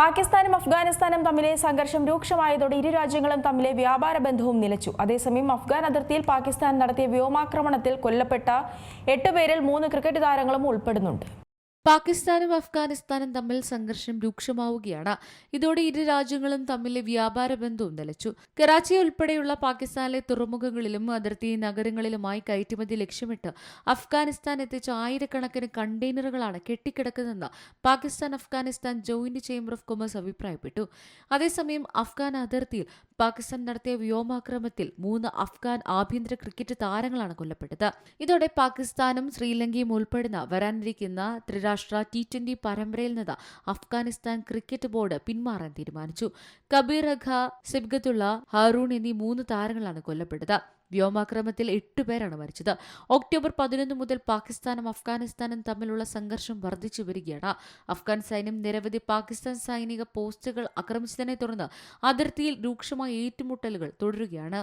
പാകിസ്ഥാനും അഫ്ഗാനിസ്ഥാനും തമ്മിലെ സംഘർഷം രൂക്ഷമായതോടെ ഇരു രാജ്യങ്ങളും തമ്മിലെ വ്യാപാര ബന്ധവും നിലച്ചു. അതേസമയം അഫ്ഗാൻ അതിർത്തിയിൽ പാകിസ്ഥാൻ നടത്തിയ വ്യോമാക്രമണത്തിൽ കൊല്ലപ്പെട്ട എട്ട് പേരിൽ മൂന്ന് ക്രിക്കറ്റ് താരങ്ങളും ഉൾപ്പെടുന്നുണ്ട്. പാകിസ്ഥാനും അഫ്ഗാനിസ്ഥാനും തമ്മിൽ സംഘർഷം രൂക്ഷമാവുകയാണ്. ഇതോടെ ഇരു രാജ്യങ്ങളും തമ്മിലെ വ്യാപാര ബന്ധവും നിലച്ചു. കറാച്ചി ഉൾപ്പെടെയുള്ള പാകിസ്ഥാനിലെ തുറമുഖങ്ങളിലും അതിർത്തി നഗരങ്ങളിലുമായി കയറ്റുമതി ലക്ഷ്യമിട്ട് അഫ്ഗാനിസ്ഥാൻ എത്തിച്ച ആയിരക്കണക്കിന് കണ്ടെയ്നറുകളാണ് കെട്ടിക്കിടക്കുന്നതെന്ന് Pakistan Afghanistan joint chamber of commerce അഭിപ്രായപ്പെട്ടു. അതേസമയം അഫ്ഗാൻ അതിർത്തിയിൽ പാകിസ്ഥാൻ നടത്തിയ വ്യോമാക്രമത്തിൽ മൂന്ന് അഫ്ഗാൻ ആഭ്യന്തര ക്രിക്കറ്റ് താരങ്ങളാണ് കൊല്ലപ്പെട്ടത്. ഇതോടെ പാകിസ്ഥാനും ശ്രീലങ്കയും ഉൾപ്പെടുന്ന വരാനിരിക്കുന്ന ത്രിരാഷ്ട്ര ടി ട്വന്റി പരമ്പരയിൽ നിന്ന് അഫ്ഗാനിസ്ഥാൻ ക്രിക്കറ്റ് ബോർഡ് പിന്മാറാൻ തീരുമാനിച്ചു. കബീർ അഖ സിബ്ഗത്തുള്ള ഹാറൂൺ എന്നീ മൂന്ന് താരങ്ങളാണ് കൊല്ലപ്പെട്ടത്. വ്യോമാക്രമത്തിൽ എട്ട് പേരാണ് മരിച്ചത്. ഒക്ടോബർ പതിനൊന്ന് മുതൽ പാകിസ്ഥാനും അഫ്ഗാനിസ്ഥാനും തമ്മിലുള്ള സംഘർഷം വർദ്ധിച്ചു വരികയാണ്. അഫ്ഗാൻ സൈന്യം നിരവധി പാകിസ്ഥാൻ സൈനിക പോസ്റ്റുകൾ ആക്രമിച്ചതിനെ തുടർന്ന് അതിർത്തിയിൽ രൂക്ഷമായ ഏറ്റുമുട്ടലുകൾ തുടരുകയാണ്.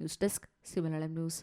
News desk സിമലയാളം news.